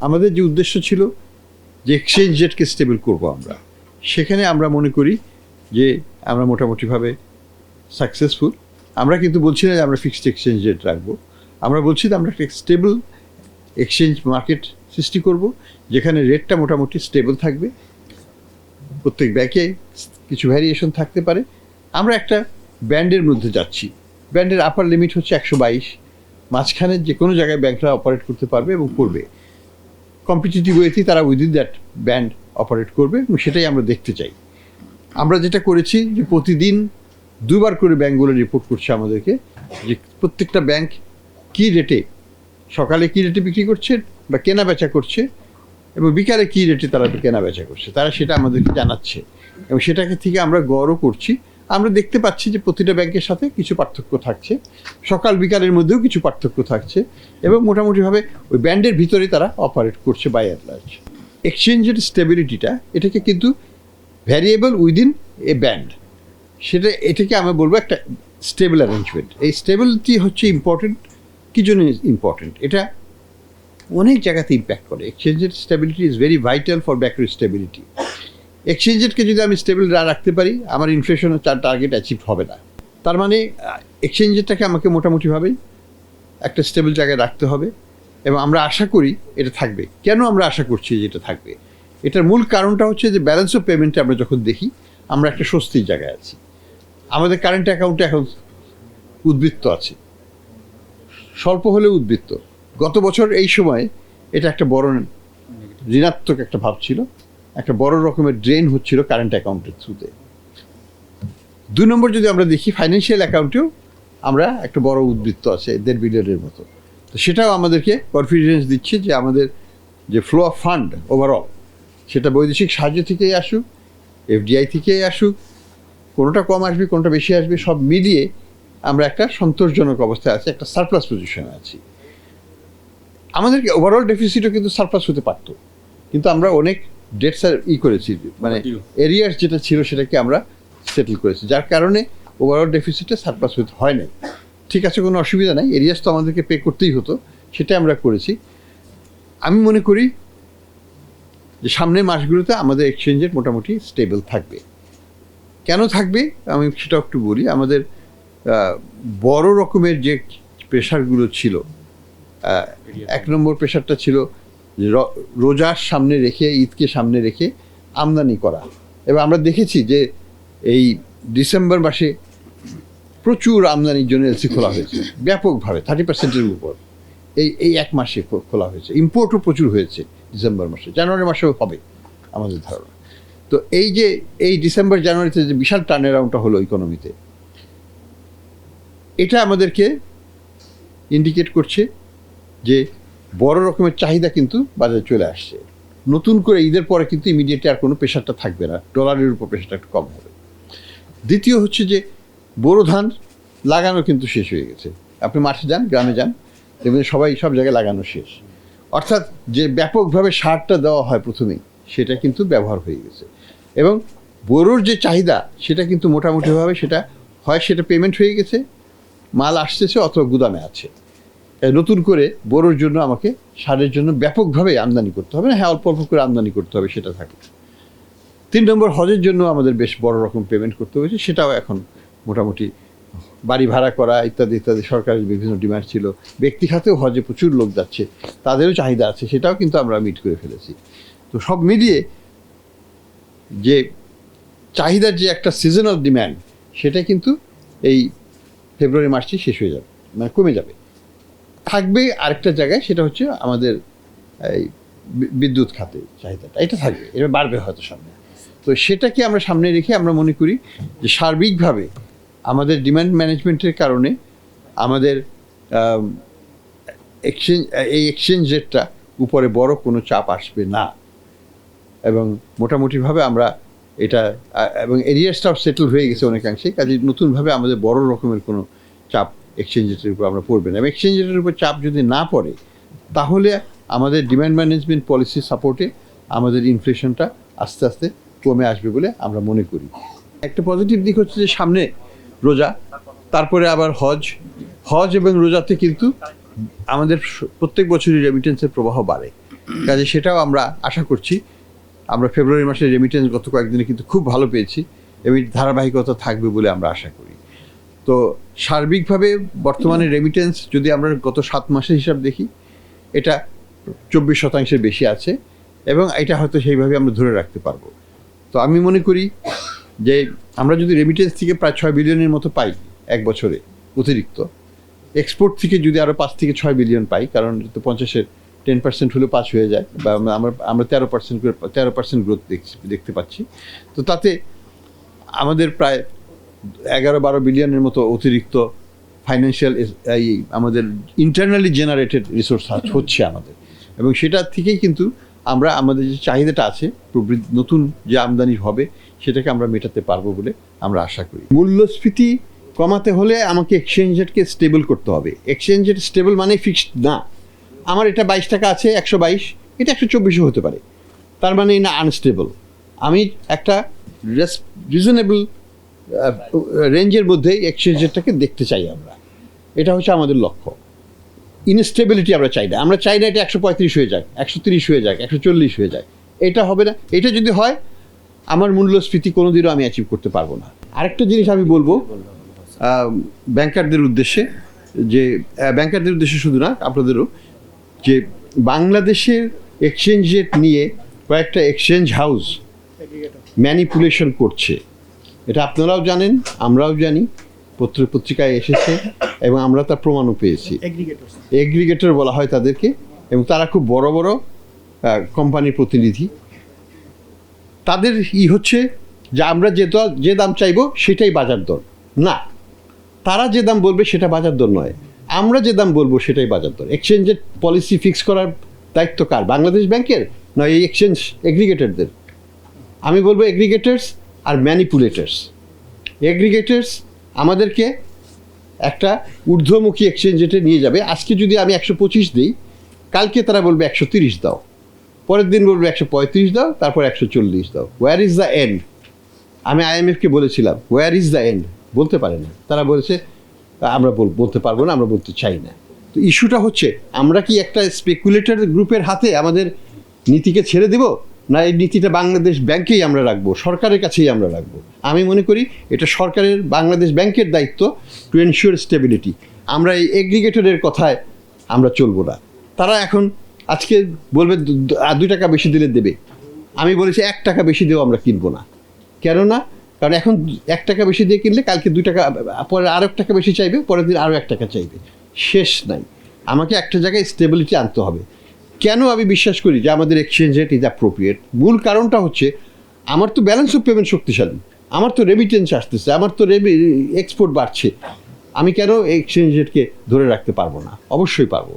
আমাদের যে উদ্দেশ্য ছিল যে এক্সচেঞ্জ রেটকে স্টেবল করব আমরা। সেখানে আমরা মনে করি যে আমরা মোটামুটিভাবে সাকসেসফুল আমরা কিন্তু বলছি না যে আমরা ফিক্সড এক্সচেঞ্জ রেট রাখব। আমরা বলছি যে আমরা একটা স্টেবল এক্সচেঞ্জ মার্কেট সৃষ্টি করব, যেখানে রেটটা মোটামুটি স্টেবল থাকবে। প্রত্যেক ব্যাকে কিছু ভ্যারিয়েশন থাকতে পারে। আমরা একটা ব্যান্ডের মধ্যে যাচ্ছি। ব্যান্ডের আপার লিমিট হচ্ছে একশো বাইশ। মাঝখানে যে কোনো জায়গায় ব্যাংকরা অপারেট করতে পারবে এবং করবে। কম্পিটিটিভ ওয়েতেই তারা উইদিন দ্যাট ব্যান্ড অপারেট করবে, এবং সেটাই আমরা দেখতে চাই। আমরা যেটা করেছি যে প্রতিদিন দুবার করে ব্যাংকগুলো রিপোর্ট করছে আমাদেরকে, যে প্রত্যেকটা ব্যাংক কী রেটে সকালে কী রেটে বিক্রি করছে বা কেনা বেচা করছে, এবং বিকালে কী রেটে তারা কেনা বেচা করছে, তারা সেটা আমাদেরকে জানাচ্ছে। এবং সেটাকে থেকে আমরা গড়ও করছি। আমরা দেখতে পাচ্ছি যে প্রতিটা ব্যাংকের সাথে কিছু পার্থক্য থাকছে। সকাল, বিকালের মধ্যেও কিছু পার্থক্য থাকছে এবং মোটামুটিভাবে ওই ব্যান্ডের ভিতরে তারা অপারেট করছে বাই অ্যাট লার্জ এক্সচেঞ্জের স্টেবিলিটিটা এটাকে কিন্তু ভ্যারিয়েবল উইদিন এ ব্যান্ড সেটা, এটাকে আমি বলব একটা স্টেবল অ্যারেঞ্জমেন্ট এই স্টেবিলিটি হচ্ছে ইম্পর্টেন্ট কী জন্য ইম্পর্টেন্ট এটা অনেক জায়গাতে ইম্প্যাক্ট করে। এক্সচেঞ্জের stability is very vital for ব্যাকরি stability এক্সচেঞ্জেরকে যদি আমি স্টেবল রাখতে পারি, আমার ইনফ্লেশনের তার টার্গেট অ্যাচিভ হবে না। তার মানে এক্সচেঞ্জেরটাকে আমাকে মোটামুটিভাবে একটা স্টেবল জায়গায় রাখতে হবে এবং আমরা আশা করি এটা থাকবে। কেন আমরা আশা করছি যে এটা থাকবে? এটার মূল কারণটা হচ্ছে যে ব্যালেন্স অফ পেমেন্টে আমরা যখন দেখি, আমরা একটা স্বস্তির জায়গায় আছি। আমাদের কারেন্ট অ্যাকাউন্টে এখন উদ্বৃত্ত আছে। স্বল্প হলেও উদ্বৃত্ত। গত বছর এই সময় এটা একটা বড় ঋণাত্মক একটা ভাব ছিল। একটা বড় রকমের ড্রেন হচ্ছিল কারেন্ট অ্যাকাউন্টের থ্রুতে দুই নম্বর যদি আমরা দেখি ফাইন্যান্সিয়াল অ্যাকাউন্টেও আমরা একটা বড় উদ্বৃত্ত আছে, দেড় বিলিয়নের মতো। তো সেটাও আমাদেরকে কনফিডেন্স দিচ্ছে যে আমাদের যে ফ্লো অফ ফান্ড ওভারঅল সেটা বৈদেশিক সাহায্য থেকেই আসুক এফডিআই থেকেই আসুক, কোনোটা কম আসবে, কোনোটা বেশি আসবে, সব মিলিয়ে আমরা একটা সন্তোষজনক অবস্থায় আছি, একটা সারপ্লাস পজিশনে আছি। আমাদেরকে ওভারঅল ডেফিসিটও কিন্তু সারপ্লাস হতে পারতো, কিন্তু আমরা অনেক ডেটস আর ই করেছি। মানে এরিয়ার যেটা ছিল সেটাকে আমরা সেটেল করেছি। যার কারণে ওভারঅল ডেফিসিটে সারপ্লাস হতে হয় নাই। ঠিক আছে কোনো অসুবিধা নাই। এরিয়াস তো আমাদেরকে পে করতেই হতো। সেটা আমরা করেছি। আমি মনে করি যে সামনের মাসগুলোতে আমাদের এক্সচেঞ্জের মোটামুটি স্টেবল থাকবে। কেন থাকবে? আমি সেটা একটু বলি। আমাদের বড় রকমের যে প্রেশারগুলো ছিল এক নম্বর প্রেশারটা ছিল রোজার সামনে রেখে, ঈদকে সামনে রেখে আমদানি করা। এবার আমরা দেখেছি যে এই ডিসেম্বর মাসে প্রচুর আমদানির জন্য এলসি খোলা হয়েছে। ব্যাপকভাবে থার্টি পার্সেন্টের উপর। এই এই এক মাসে খোলা হয়েছে। ইম্পোর্টও প্রচুর হয়েছে ডিসেম্বর মাসে। জানুয়ারি মাসেও হবে আমাদের ধারণা। তো এই যে, এই ডিসেম্বর জানুয়ারিতে যে বিশাল টার্ন অ্যারাউন্ডটা হলো ইকোনমিতে এটা আমাদেরকে ইন্ডিকেট করছে যে বড় রকমের চাহিদা কিন্তু বাজারে চলে আসছে। নতুন করে ঈদের পরে কিন্তু ইমিডিয়েটলি আর কোনো প্রেশারটা থাকবে না ডলারের উপর প্রেশারটা একটু কম হবে। দ্বিতীয় হচ্ছে যে, বোরো ধান লাগানো কিন্তু শেষ হয়ে গেছে। আপনি মাঠে যান, গ্রামে যান, দেখবেন সবাই সব জায়গায় লাগানো শেষ। অর্থাৎ যে ব্যাপকভাবে সারটা দেওয়া হয় প্রথমেই, সেটা কিন্তু ব্যবহার হয়ে গেছে। এবং বোরোর যে চাহিদা, সেটা কিন্তু মোটামুটিভাবে সেটা হয়, সেটা পেমেন্ট হয়ে গেছে, মাল আসতেছে অথবা গুদামে আছে। নতুন করে বোরোর জন্য আমাকে সারের জন্য ব্যাপকভাবে আমদানি করতে হবে না? হ্যাঁ অল্প অল্প করে আমদানি করতে হবে, সেটা থাকে। তিন নম্বর হজের জন্য আমাদের বেশ বড় রকম পেমেন্ট করতে হয়েছে, সেটাও এখন মোটামুটি বাড়ি ভাড়া করা ইত্যাদি ইত্যাদি, সরকারের বিভিন্ন ডিমান্ড ছিল। ব্যক্তি খাতেও হজে প্রচুর লোক যাচ্ছে, তাদেরও চাহিদা আছে, সেটাও কিন্তু আমরা মিট করে ফেলেছি। তো সব মিলিয়ে যে চাহিদার যে একটা সিজনাল ডিম্যান্ড সেটা কিন্তু এই ফেব্রুয়ারি মাসটি শেষ হয়ে যাবে মানে কমে যাবে। থাকবে আরেকটা জায়গায়, সেটা হচ্ছে আমাদের এই বিদ্যুৎ খাতে চাহিদাটা। এটা থাকবে, এটা বাড়বে হয়তো সামনে। তো সেটাকে আমরা সামনে রেখে আমরা মনে করি যে সার্বিকভাবে আমাদের ডিমান্ড ম্যানেজমেন্টের কারণে আমাদের এক্সচেঞ্জ, এই এক্সচেঞ্জ রেটটা উপরে বড় কোনো চাপ আসবে না। এবং মোটামুটিভাবে আমরা এটা এবং এরিয়াসটাও সেটেল হয়ে গেছে অনেকাংশে কাজে নতুনভাবে আমাদের বড় রকমের কোনো চাপ এক্সচেঞ্জ রেটের উপর আমরা পড়বে না এবং এক্সচেঞ্জ রেটের উপর চাপ যদি না পড়ে, তাহলে আমাদের ডিমান্ড ম্যানেজমেন্ট পলিসি সাপোর্টে আমাদের ইনফ্লেশনটা আস্তে আস্তে কমে আসবে বলে আমরা মনে করি। একটা পজিটিভ দিক হচ্ছে যে সামনে রোজা, তারপরে আবার হজ। হজ এবং রোজাতে কিন্তু আমাদের প্রত্যেক বছরই রেমিটেন্সের প্রবাহ বাড়ে। কাজে সেটাও আমরা আশা করছি। আমরা ফেব্রুয়ারি মাসে রেমিটেন্স গত কয়েকদিনে কিন্তু খুব ভালো পেয়েছি। এবং ধারাবাহিকতা থাকবে বলে আমরা আশা করি। তো সার্বিকভাবে বর্তমানে রেমিটেন্স যদি আমরা গত সাত মাসের হিসাব দেখি এটা চব্বিশ শতাংশের বেশি আছে এবং এটা হয়তো সেইভাবে আমরা ধরে রাখতে পারব। তো আমি মনে করি যে আমরা যদি রেমিটেন্স থেকে প্রায় ছয় বিলিয়নের মতো পাই এক বছরে অতিরিক্ত এক্সপোর্ট থেকে যদি আরও পাঁচ থেকে ছয় বিলিয়ন পাই কারণ তো পঞ্চাশের টেন পার্সেন্ট হলে পাঁচ হয়ে যায় বা আমরা আমরা আমরা তেরো পার্সেন্ট করে তেরো পার্সেন্ট গ্রোথ দেখছি দেখতে পাচ্ছি। তো তাতে আমাদের প্রায় এগারো বারো বিলিয়নের মতো অতিরিক্ত ফাইন্যান্সিয়াল এই আমাদের ইন্টারনালি জেনারেটেড রিসোর্স হচ্ছে আমাদের। এবং সেটা থেকেই কিন্তু আমরা আমাদের যে চাহিদাটা আছে, প্রবৃদ্ধি, নতুন যে আমদানি হবে, সেটাকে আমরা মেটাতে পারব বলে আমরা আশা করি। মূল্যস্ফীতি কমাতে হলে আমাকে এক্সচেঞ্জ রেটকে স্টেবল করতে হবে। এক্সচেঞ্জ রেট স্টেবল মানে ফিক্সড না। আমার এটা বাইশ টাকা আছে, একশো বাইশ, এটা একশো চব্বিশও হতে পারে। তার মানে না আনস্টেবল আমি একটা রেস রিজনেবল রেঞ্জের মধ্যে এক্সচেঞ্জ রেটটাকে দেখতে চাই আমরা। এটা হচ্ছে আমাদের লক্ষ্য। ইনস্টেবিলিটি আমরা চাই না। আমরা চাই না এটা একশো পঁয়ত্রিশ হয়ে যাক, একশো তিরিশ হয়ে যাক, একশো চল্লিশ হয়ে যাক। এটা হবে না। এটা যদি হয়, আমার মূল্যস্ফীতি কোনোদিনও আমি অ্যাচিভ করতে পারব না। আরেকটা জিনিস আমি বলব ব্যাংকারদের উদ্দেশ্যে যে ব্যাংকারদের উদ্দেশ্যে শুধু না, আপনাদেরও যে, বাংলাদেশের এক্সচেঞ্জ রেট নিয়ে কয়েকটা এক্সচেঞ্জ হাউস ম্যানিপুলেশন করছে। এটা আপনারাও জানেন আমরাও জানি পত্র পত্রিকায় এসেছে এবং আমরা তার প্রমাণও পেয়েছি। এগ্রিগেটর বলা হয় তাদেরকে এবং তারা খুব বড় বড় কোম্পানির প্রতিনিধি। তাদের ই হচ্ছে যে আমরা যে যে দাম চাইব সেটাই বাজার দর। না তারা যে দাম বলবে সেটা বাজার দর নয়। আমরা যে দাম বলব সেটাই বাজার দর। এক্সচেঞ্জের পলিসি ফিক্স করার দায়িত্ব কার? বাংলাদেশ ব্যাংকের? নয় এই এক্সচেঞ্জ এগ্রিগেটরদের আমি বলব এগ্রিগেটার্স আর ম্যানিপুলেটার্স এগ্রিগেটার্স আমাদেরকে একটা ঊর্ধ্বমুখী এক্সচেঞ্জ রেটে নিয়ে যাবে। আজকে যদি আমি একশো পঁচিশ দিই, কালকে তারা বলবে একশো তিরিশ দাও। পরের দিন বলবে একশো পঁয়ত্রিশ দাও, তারপর একশো চল্লিশ দাও। ওয়ার ইজ দ্য এন্ড আমি আইএমএফকে বলেছিলাম ওয়ার ইজ দ্য এন্ড বলতে পারে না। তারা বলেছে, আমরা বল- বলতে পারব না, আমরা বলতে চাই না। তো ইস্যুটা হচ্ছে, আমরা কি একটা স্পেকুলেটর গ্রুপের হাতে আমাদের নীতিকে ছেড়ে দেব? না, এই নীতিটা বাংলাদেশ ব্যাংকেই আমরা রাখব, সরকারের কাছেই আমরা রাখব। আমি মনে করি এটা সরকারের, বাংলাদেশ ব্যাংকের দায়িত্ব টু এনশিওর স্টেবিলিটি আমরা এই এগ্রিগেটরের কথায় আমরা চলবো না। তারা এখন আজকে বলবে দুই টাকা বেশি দিলে দেবে। আমি বলেছি এক টাকা বেশি দিয়েও আমরা কিনবো না। কেননা, কারণ এখন এক টাকা বেশি দিয়ে কিনলে কালকে দুই টাকা, পরে আরও এক টাকা বেশি চাইবে, পরের দিন আরও এক টাকা চাইবে। শেষ নাই। আমাকে একটা জায়গায় স্টেবিলিটি আনতে হবে। কেন আমি বিশ্বাস করি যে আমাদের এক্সচেঞ্জ রেট ইজ অ্যাপ্রোপ্রিয়েট মূল কারণটা হচ্ছে, আমার তো ব্যালেন্স অফ পেমেন্ট শক্তিশালী। আমার তো রেমিটেন্স আসতেছে, আমার তো রেমি এক্সপোর্ট বাড়ছে। আমি কেন এক্সচেঞ্জ রেটকে ধরে রাখতে পারব না? অবশ্যই পারব।